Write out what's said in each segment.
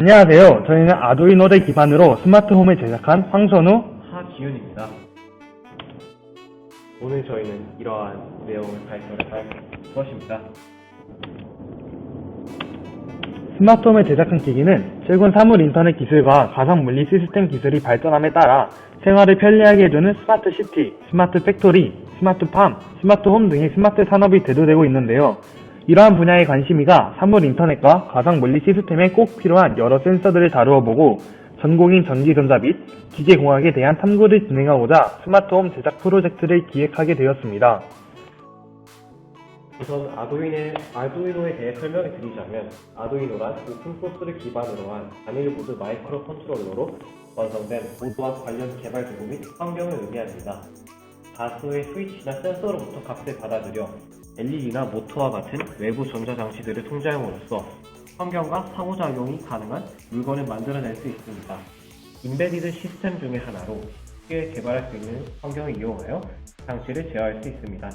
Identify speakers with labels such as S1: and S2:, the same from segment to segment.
S1: 안녕하세요. 저희는 아두이노를 기반으로 스마트홈을 제작한 황선우,
S2: 하지윤입니다. 오늘 저희는 이러한 내용을 발표를 할 것입니다.
S1: 스마트홈을 제작한 기기는 최근 사물 인터넷 기술과 가상 물리 시스템 기술이 발전함에 따라 생활을 편리하게 해주는 스마트 시티, 스마트 팩토리, 스마트 팜, 스마트 홈 등의 스마트 산업이 대두되고 있는데요. 이러한 분야의 관심이가 사물 인터넷과 가상 물리 시스템에 꼭 필요한 여러 센서들을 다루어 보고 전공인 전기전자 및 기계공학에 대한 탐구를 진행하고자 스마트홈 제작 프로젝트를 기획하게 되었습니다.
S2: 우선 아두이노에, 아두이노에 대해 설명을 드리자면 아두이노란 오픈 소스를 기반으로 한 단일 보드 마이크로 컨트롤러로 완성된 보드와 관련 개발 도구 및 환경을 의미합니다. 다수의 스위치나 센서로부터 값을 받아들여 LED나 모터와 같은 외부 전자장치들을 통제함으로써 환경과 상호작용이 가능한 물건을 만들어낼 수 있습니다. 인베디드 시스템 중의 하나로 쉽게 개발할 수 있는 환경을 이용하여 장치를 제어할 수 있습니다.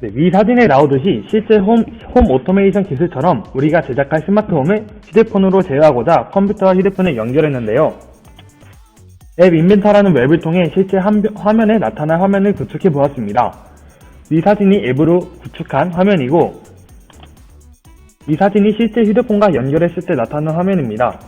S1: 네, 위 사진에 나오듯이 실제 홈, 홈 오토메이션 기술처럼 우리가 제작할 스마트홈을 휴대폰으로 제어하고자 컴퓨터와 휴대폰을 연결했는데요. 앱 인벤터라는 웹을 통해 실제 한- 화면에 나타날 화면을 구축해 보았습니다. 이 사진이 앱으로 구축한 화면이고 이 사진이 실제 휴대폰과 연결했을 때 나타나는 화면입니다.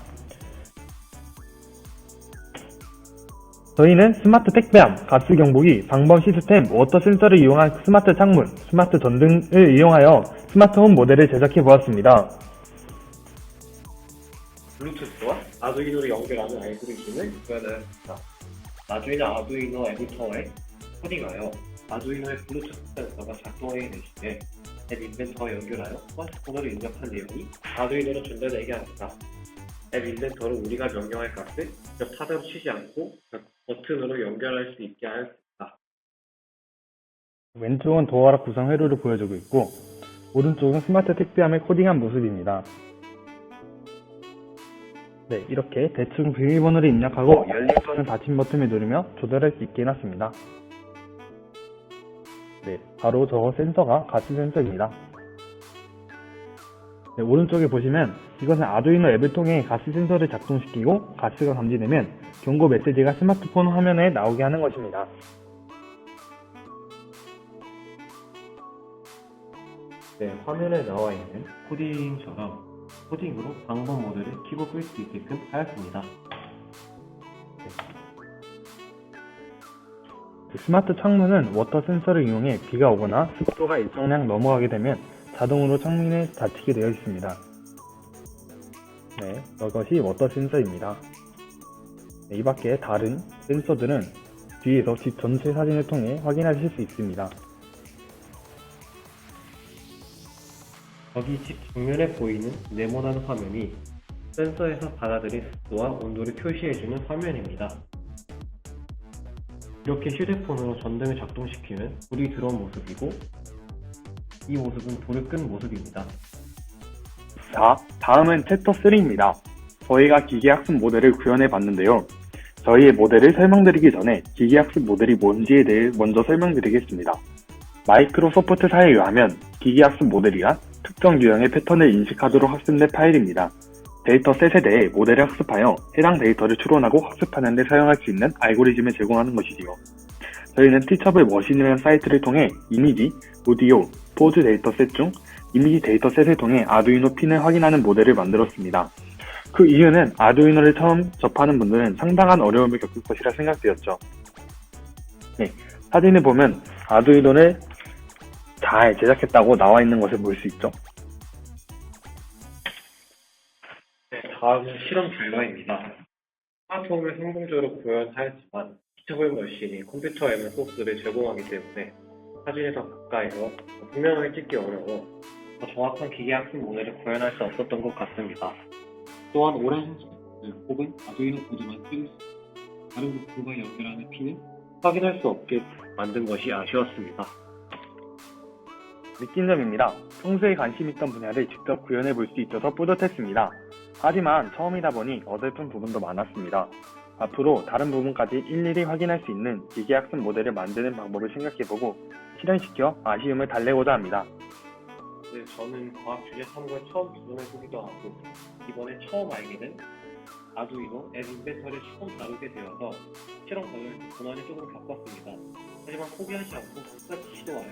S1: 저희는 스마트 택배함, 가스 경보기, 방범 시스템, 워터 센서를 이용한 스마트 창문, 스마트 전등을 이용하여 스마트 홈 모델을 제작해 보았습니다.
S2: 블루투스와 아두이노를 연결하는 알고리즘을 구현하였습니다. 나중에는 아두이노 에디터에 코딩하여 아두이노의 블루투스 센서가 작동하게 되시에 앱 인벤터와 연결하여 스마트폰으로 입력한 내용이 아두이노로 전달되게 합니다. 앱 인벤터로 우리가 명령할 값을 직접 타자로 치지 않고 버튼으로 연결할 수 있게 하였습니다.
S1: 왼쪽은 도어락 구성 회로를 보여주고 있고 오른쪽은 스마트 택배함을 코딩한 모습입니다. 네, 이렇게 대충 비밀번호를 입력하고 열림 또는 닫힘 버튼을 누르며 조절할 수 있게 해놨습니다. 네, 바로 저 센서가 가스 센서입니다. 네, 오른쪽에 보시면 이것은 아두이노 앱을 통해 가스 센서를 작동시키고 가스가 감지되면 경고 메시지가 스마트폰 화면에 나오게 하는 것입니다.
S2: 네, 화면에 나와 있는 코딩처럼 코딩으로 방법 모드를 키고 끌 수 있게끔 하였습니다.
S1: 그 스마트 창문은 워터 센서를 이용해 비가 오거나 습도가 일정량 넘어가게 되면 자동으로 창문에 닫히게 되어 있습니다. 네, 이것이 워터 센서입니다. 네, 이 밖에 다른 센서들은 뒤에서 집 전체 사진을 통해 확인하실 수 있습니다.
S2: 여기 집 정면에 보이는 네모난 화면이 센서에서 받아들인 습도와 온도를 표시해주는 화면입니다. 이렇게 휴대폰으로 전등을 작동시키면 불이 들어온 모습이고 이 모습은 불을 끈 모습입니다.
S1: 자, 다음은 챕터 3입니다. 저희가 기계학습 모델을 구현해 봤는데요. 저희의 모델을 설명드리기 전에 기계학습 모델이 뭔지에 대해 먼저 설명드리겠습니다. 마이크로소프트사에 의하면 기계학습 모델이란 특정 유형의 패턴을 인식하도록 학습된 파일입니다. 데이터 셋에 대해 모델을 학습하여 해당 데이터를 추론하고 학습하는 데 사용할 수 있는 알고리즘을 제공하는 것이지요. 저희는 티처블 머신이라는 사이트를 통해 이미지, 오디오, 포즈 데이터셋 중 이미지 데이터셋을 통해 아두이노 핀을 확인하는 모델을 만들었습니다. 그 이유는 아두이노를 처음 접하는 분들은 상당한 어려움을 겪을 것이라 생각되었죠. 네, 사진을 보면 아두이노를 잘 제작했다고 나와 있는 것을 볼 수 있죠.
S2: 네, 다음은 실험 결과입니다. 스마트홈을 성공적으로 구현하였지만 티처블 머신이 컴퓨터 MS 소스를 제공하기 때문에 사진에서 가까이서 분명하게 찍기 어려워 더 정확한 기계 학습 모델을 구현할 수 없었던 것 같습니다. 또한 오랜 소스 혹은 아두이노 코드만 있고 다른 부품과 연결하는 핀을 확인할 수 없게 만든 것이 아쉬웠습니다.
S1: 느낀 점입니다. 평소에 관심 있던 분야를 직접 구현해 볼 수 있어서 뿌듯했습니다. 하지만 처음이다 보니 어설픈 부분도 많았습니다. 앞으로 다른 부분까지 일일이 확인할 수 있는 기계학습 모델을 만드는 방법을 생각해보고 실현시켜 아쉬움을 달래고자 합니다.
S2: 네, 저는 과학 주제 탐구에 처음 도전해보기도 하고 이번에 처음 알게 된 아두이노 앱 인벤터리를 처음 다루게 되어서 실험 과정을 고난이 조금 겪었습니다. 하지만 포기하지 않고 끝까지 시도하여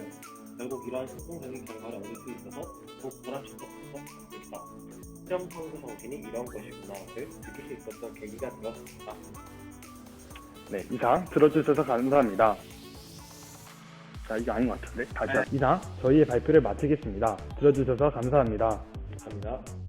S2: 결국 이러한 성공적인 결과를 얻을 수 있어서 더욱 보람찼던 것 같습니다. 실험 탐구 정신이 이런 것이구나를 느낄 수 있었던 계기가 되었습니다.
S1: 네, 이상 들어주셔서 감사합니다. 자, 이게 아닌 것 같은데? 다시. 하- 이상 저희의 발표를 마치겠습니다. 들어주셔서 감사합니다.
S2: 감사합니다.